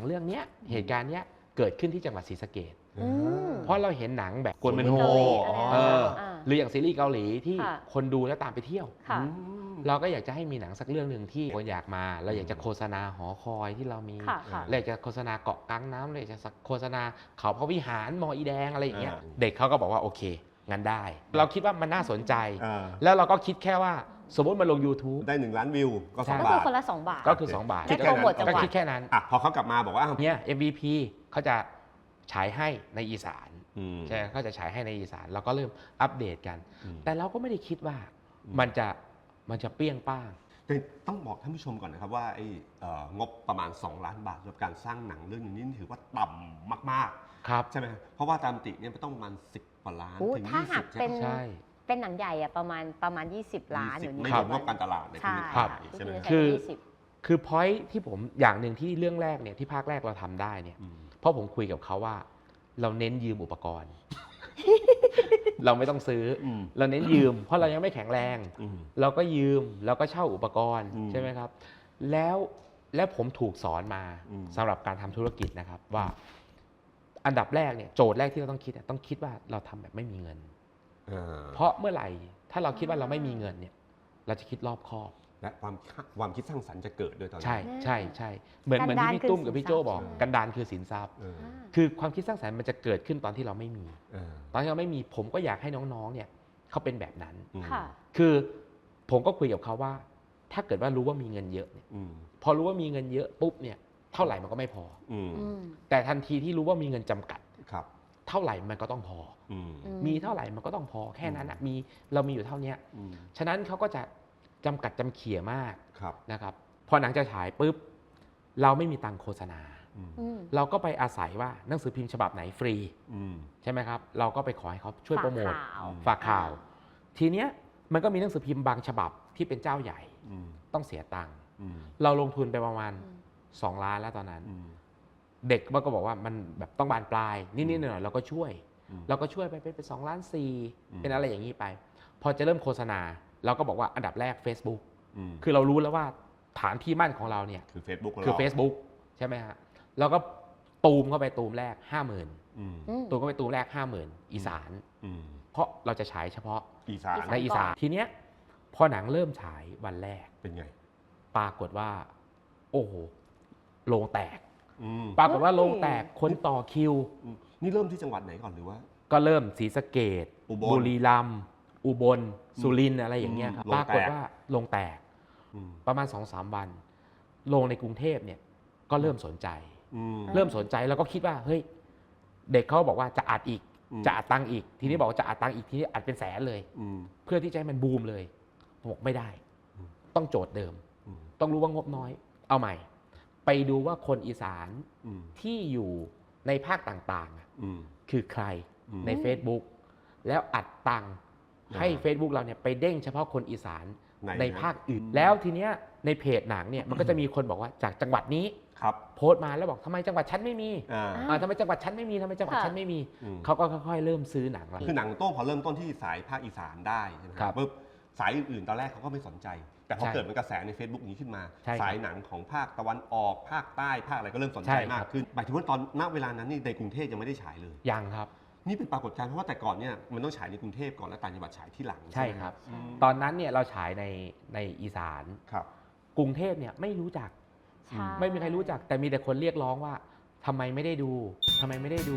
หนังเรื่องเนี้ยเหตุการณ์เนี้ยเกิดขึ้นที่จังหวัดศรีสะเกดอืม เพราะเราเห็นหนังแบบกวนเมนโฮเกาหลีอะไรเอออ่าหรืออย่างซีรีส์เกาหลีที่ค่ะ คนดูแล้วตามไปเที่ยว ค่ะ อืม เราก็อยากจะให้มีหนังสักเรื่องหนึ่งที่คนอยากมา เราอยากจะโฆษณาหอคอยที่เรามีค่ะค่ะ เราอยากจะโฆษณาเกาะกลางน้ำเราอยากจะโฆษณาเขาพระวิหารมออีแดงอะไรอย่างเงี้ยอ่า เด็กเขาก็บอกว่าโอเคงั้นได้ เราคิดว่ามันน่าสนใจ อ่า แล้วเราก็คิดแค่ว่า สมมติมาลง YouTube ได้หนึ่งล้านวิว ก็สองก็บาคือท คนละสองบาท ก็คือ 2 บาทได้โปรโมทจังหวัด ก็คิดแค่นั้นอะพอเขากลับมาบอกว่าเนี่ย MVP เขาจะฉายให้ในอีสานอืม ใช่เขาจะฉายให้ในอีสานเราก็เริ่มอัปเดตกัน อืม แต่เราก็ไม่ได้คิดว่าอืมมันจะมันจะเปรี้ยงป้าง แต่ต้องบอกท่านผู้ชมก่อนนะครับว่าไอ้เอ่องบประมาณ 2 ล้านบาทสำหรับการสร้างหนังเรื่องนี้นี่ถือว่าต่ำมากครับ ๆ ใช่ไหมครับเพราะว่าตามติเนี่ยมันต้องประมาณ 10กว่าล้านโอ้ถึงถ้าหาก20เป็น ใช่ เป็นหนังใหญ่อะประมาณประมาณ 20 ล้าน20อยู่นี่ไม่ครรัวบมงบการตลาดในใช่ที่ครับใช่ไหมก็ครับคือคือยี่สิบคือพอยที่ผมอย่างหนึ่งที่เรื่องแรกเนี่ยที่ภาคแรกเราทำได้เนี่ย อืมเพราะผมคุยกับเขาว่า เราเน้นยืมอุปกรณ์ เราไม่ต้องซื้อออืมเราเน้นยืม เพราะเรายังไม่แข็งแรง อืม เราก็ยืมเราก็เช่าอุปกรณ์อืมใช่ไหมครับ แล้วแล้วผมถูกสอนมาอืม สำหรับการทำธุรกิจนะครับว่า อันดับแรกเนี่ยโจทย์แรกที่เราต้องคิดอะต้องคิดว่าเราทำแบบไม่มีเงินอ่า เพราะเมื่อไหร่ถ้าเราคิดว่าเราไม่มีเงินเนี่ย เราจะคิดรอบคอบและความความคิดสร้างสรรค์จะเกิดด้วยตอนนั้นใช่ใช่ใช่เหมือนเหมือนที่พี่ตุ้มกับพี่โจบอกสินทรัพย์กันดานคือสินทรัพย์เอออ่าคือความคิดสร้างสรรค์มันจะเกิดขึ้นตอนที่เราไม่มีเออตอนที่เราไม่มีผมก็อยากให้น้องๆเนี่ยเขาเป็นแบบนั้นอืมค่ะคือผมก็คุยกับเขาว่า ถ้าเกิดว่ารู้ว่ามีเงินเยอะเนี่ยอืมพอรู้ว่ามีเงินเยอะปุ๊บเนี่ย เท่าไหร่มันก็ไม่พออืมอืมแต่ทันทีที่รู้ว่ามีเงินจำกัดครับ เท่าไหร่มันก็ต้องพออืมอืมีเท่าไหร่มันก็ต้องพอแค่นั้นอะมีเรามีอยู่เท่าเนี้ยอืมฉะนั้นเขาก็จะจำกัดจำเขี่ยมากครับนะครับ พอหนังจะฉายปุ๊บเราไม่มีตังค์โฆษณา อืมอืม เราก็ไปอาศัยว่าหนังสือพิมพ์ฉบับไหนฟรีอืม ใช่ไหมครับ เราก็ไปขอให้เขาช่วยโปรโมท ฝากข่าว ฝากข่าว ทีเนี้ยมันก็มีหนังสือพิมพ์บางฉบับที่เป็นเจ้าใหญ่อืมต้องเสียตังค์ อืมเราลงทุนไปประมาณ อืม 2 ล้านแล้วตอนนั้น อืม เด็กมันก็บอกว่ามันแบบต้องบานปลายนิดอืๆมหน่อยๆเราก็ช่วยอืมเราก็ช่วยไปเป็นเป็นสองล้านสี่อืมเป็นอะไรอย่างนี้ไป พอจะเริ่มโฆษณา เราก็บอกว่าอันดับแรก Facebook อืมคือเรารู้แล้วว่าฐานที่มั่นของเราเนี่ย คือ Facebook คือ Facebook ใช่ไหมฮะเราก็ตูมเข้าไปตูมแรก50,000อืมอืมตูมเข้าไปตูมแรก50,000อีสานอืมเพราะเราจะฉายเฉพาะอีสานในอีสานทีเนี้ยพอหนังเริ่มฉายวันแรกเป็นไง ปรากฏว่า โอ้โหโรงแตก อืมปรากฏว่าโรงแตกคนต่อคิวอืมนี่เริ่มที่จังหวัดไหนก่อนหรือว่า ก็เริ่มศรีสะเกดอุบลรีรัมย์อุบล สุรินทร์อะไรอย่างเงี้ยครับ อืมปรากฏว่าโรงแตกอืมประมาณ2อสามวันโรงในกรุงเทพเนี่ยก็เริ่มสนใจ อืม เริ่มสนใจแล้วก็คิดว่าเฮ้ยเด็กเขาบอกว่าจะอัดอีก อืม จะอัดตังค์อีก ทีนี้บอกว่าจะอัดตังค์อีกทีนี้อัดเป็นแสนเลย อืม เพื่อที่จะให้มันบูมเลยผมบอกไม่ได้ อืม ต้องโจทย์เดิม อืม ต้องรู้ว่างบน้อย เอาใหม่ ไปดูว่าคนอีสานอืมที่อยู่ในภาคต่างๆอะอืมคือใครอืมใน Facebook แล้วอัดตังค์ให้อ่า Facebook เราเนี่ยไปเด้งเฉพาะคนอีสานไหนในนะภาคอื่นอืมแล้วทีเนี้ยในเพจหนังเนี่ยมันก็จะมีคนบอกว่าจากจังหวัดนี้ครับโพสต์มาแล้วบอกทำไมจังหวัดฉันไม่มีอ่าอ่าอ่าทำไมจังหวัดฉันไม่มีทำไมจังหวัดค่ะฉันไม่มีอืมเขาก็ค่อยๆเริ่มซื้อหนังเราคือหนังโต้งพอเริ่มต้นที่สายภาคอีสานได้ใช่ไหมครับปุ๊บสายอื่นๆตอนแรกเขาก็ไม่สนใจ แต่พอใช่เกิดเป็นกระแสใน Facebook นี้ขึ้นมา ใช่ครับสายหนังของภาคตะวันออกภาคใต้ภาคอะไรก็เริ่มสนใช่ใจครับ มากขึ้นหมายถึงว่าตอนณเวลานั้นนี่ในกรุงเทพยังไม่ได้ฉายเลย ยังครับ นี่เป็นปรากฏการณ์เพราะว่าแต่ก่อนเนี่ยมันต้องฉายในกรุงเทพก่อนแล้วต่างจังหวัดฉายที่หลังใช่ไหมครับ อืมตอนนั้นเนี่ยเราฉายในในอีสาน ครับ กรุงเทพเนี่ยไม่รู้จัก ใช่ ไม่มีใครรู้จักแต่มีแต่คนเรียกร้องว่าทำไมไม่ได้ดูทำไมไม่ได้ดู